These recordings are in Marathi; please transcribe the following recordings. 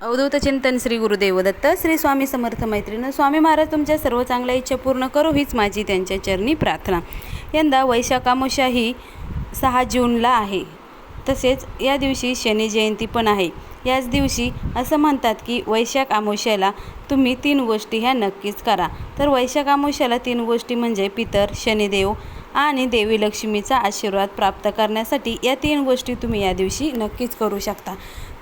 अवधूत चिंतन श्री गुरुदेव दत्त श्री स्वामी समर्थ मैत्रीण स्वामी महाराज तुमच्या सर्व चांगल्या इच्छा पूर्ण करू हीच माझी त्यांच्या चरणी प्रार्थना. यंदा वैशाख ही सहा जूनला आहे. तसेच या दिवशी शनी जयंती पण आहे. याच दिवशी असं म्हणतात की वैशाख आमोश्याला तुम्ही तीन गोष्टी ह्या नक्कीच करा. तर वैशाख आमोश्याला तीन गोष्टी म्हणजे पितर शनिदेव आणि देवी लक्ष्मीचा आशीर्वाद प्राप्त करण्यासाठी या तीन गोष्टी तुम्ही या दिवशी नक्कीच करू शकता.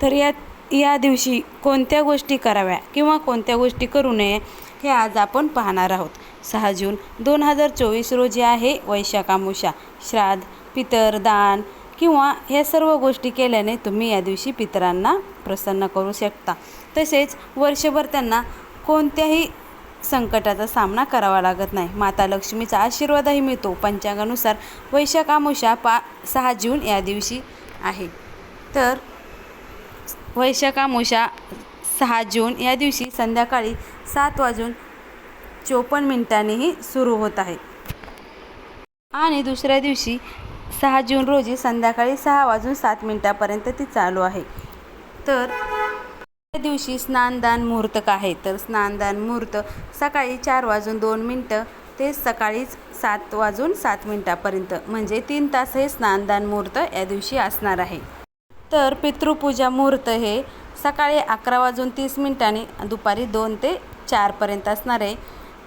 तर या या दिवशी कोणत्या गोष्टी कराव्या किंवा कोणत्या गोष्टी करू नये हे आज आपण पाहणार आहोत. सहा जून दोन हजार चोवीस रोजी आहे वैशाखामुषा श्राद्ध पितर दान किंवा ह्या सर्व गोष्टी केल्याने तुम्ही या दिवशी पितरांना प्रसन्न करू शकता. तसेच वर्षभर त्यांना कोणत्याही संकटाचा सामना करावा लागत नाही. माता लक्ष्मीचा आशीर्वादही मिळतो. पंचांगानुसार वैशाखामुषा पा सहा जून या दिवशी आहे. तर वैशाखामोशा सहा जून या दिवशी संध्याकाळी सात वाजून चोपन्न मिनिटांनीही सुरू होत आहे. आणि दुसऱ्या दिवशी सहा जून रोजी संध्याकाळी सहा वाजून सात मिनिटापर्यंत ती चालू आहे. तर त्या दिवशी स्नानदान मुहूर्त का आहे. तर स्नानदान मुहूर्त सकाळी चार वाजून दोन मिनटं ते सकाळीच सात वाजून सात मिनटापर्यंत. म्हणजे तीन तास हे स्नानदान मुहूर्त या दिवशी असणार आहे. तर पितृपूजा मुहूर्त हे सकाळी अकरा वाजून तीस मिनिटांनी दुपारी दोन ते चारपर्यंत असणार आहे.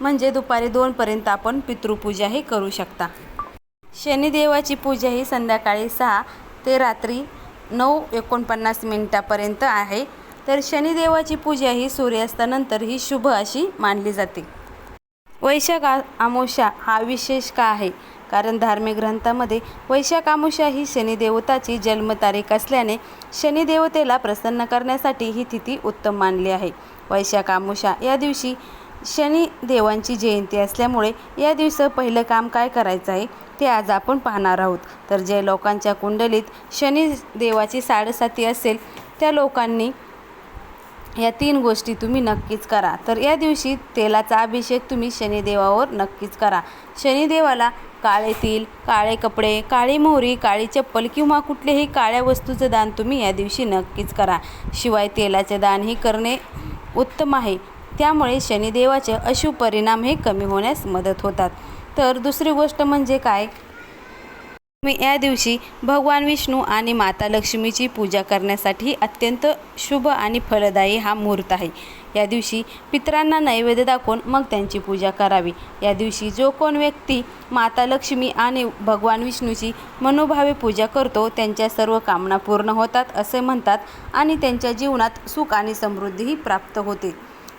म्हणजे दुपारी दोनपर्यंत आपण पितृपूजा ही करू शकता. शनिदेवाची पूजा ही संध्याकाळी सहा ते रात्री नऊ एकोणपन्नास मिनिटापर्यंत आहे. तर शनिदेवाची पूजा ही सूर्यास्तानंतर ही शुभ अशी मानली जाते. वैशाख आमोशा हा विशेष का आहे? कारण धार्मिक ग्रंथामध्ये वैशाख आमोशा ही शनिदेवताची जन्मतारीख असल्याने शनिदेवतेला प्रसन्न करण्यासाठी ही तिथी उत्तम मानली आहे. वैशाख आमोशा या दिवशी शनिदेवांची जयंती असल्यामुळे या दिवस पहिलं काम काय करायचं आहे ते आज आपण पाहणार आहोत. तर जे लोकांच्या कुंडलीत शनिदेवाची साडेसाती असेल त्या लोकांनी या तीन गोष्टी तुम्ही नक्कीच करा. तर या दिवशी तेलाचा अभिषेक तुम्ही शनिदेवावर नक्कीच करा. शनिदेवाला काळे तिल काळे कपडे काळी मोहरी काळी चप्पल किंवा कुठल्याही काळ्या वस्तूचं दान तुम्ही या दिवशी नक्कीच करा. शिवाय तेलाचे दानही करणे उत्तम आहे. त्यामुळे शनिदेवाचे अशुभ परिणाम हे कमी होण्यास मदत होतात. तर दुसरी गोष्ट म्हणजे काय? मी या दिवशी भगवान विष्णू आणि माता लक्ष्मीची पूजा करण्यासाठी अत्यंत शुभ आणि फलदायी हा मुहूर्त आहे. या दिवशी पितरांना नैवेद्य दाखवून मग त्यांची पूजा करावी. या दिवशी जो कोण व्यक्ती माता लक्ष्मी आणि भगवान विष्णूची मनोभावे पूजा करतो त्यांच्या सर्व कामना पूर्ण होतात असे म्हणतात आणि त्यांच्या जीवनात सुख आणि समृद्धीही प्राप्त होते.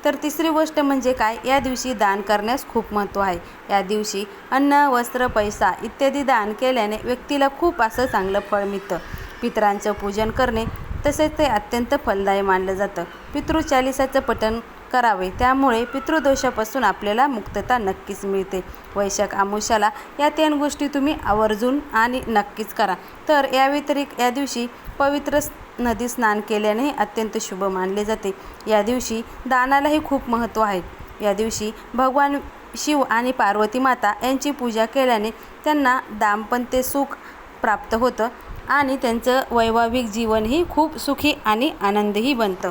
तर तिसरी गोष्ट म्हणजे काय? या दिवशी दान करण्यास खूप महत्त्व आहे. या दिवशी अन्न वस्त्र पैसा इत्यादी दान केल्याने व्यक्तीला खूप असं चांगलं फळ मिळतं. पितरांचं पूजन करणे तसेच ते अत्यंत फलदायी मानलं जातं. पितृचालिसाचं पठण करावे त्यामुळे पितृदोषापासून आपल्याला मुक्तता नक्कीच मिळते. वैशाख आमुष्याला या तीन गोष्टी तुम्ही आवर्जून आणि नक्कीच करा. तर या व्यतिरिक्त या दिवशी पवित्र नदी स्नान केल्याने अत्यंत शुभ मानले जाते. या दिवशी दानालाही खूप महत्त्व आहे. या दिवशी भगवान शिव आणि पार्वती माता यांची पूजा केल्याने त्यांना दाम्पत्य सुख प्राप्त होतं आणि त्यांचं वैवाहिक जीवनही खूप सुखी आणि आनंदही बनतं.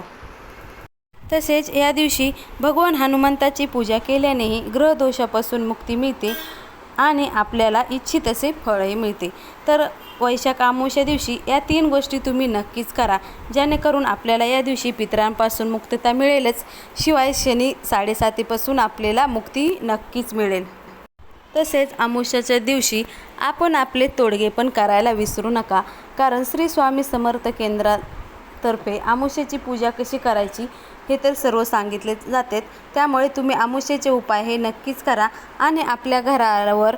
तसेच या दिवशी भगवान हनुमंताची पूजा केल्यानेही ग्रहदोषापासून मुक्ती मिळते. आणि आपल्याला इच्छित असे फळही मिळते. तर वैशाख आमोशा दिवशी या तीन गोष्टी तुम्ही नक्कीच करा. जेणेकरून आपल्याला या दिवशी पितरांपासून मुक्तता मिळेलच. शिवाय शनी साडेसातीपासून आपल्याला मुक्ती नक्कीच मिळेल. तसेच अमावस्याच्या दिवशी आपण आपले तोडगे पण करायला विसरू नका. कारण श्री स्वामी समर्थ केंद्रात तर्फे आमुष्याची पूजा कशी करायची हे तर सर्व सांगितले जाते त्यामुळे तुम्ही आमुष्याचे उपाय हे नक्कीच करा आणि आपल्या घरावर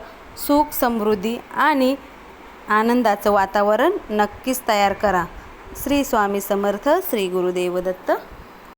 सुख समृद्धी आणि आनंदाचं वातावरण नक्कीच तयार करा. श्री स्वामी समर्थ श्री गुरुदेव दत्त.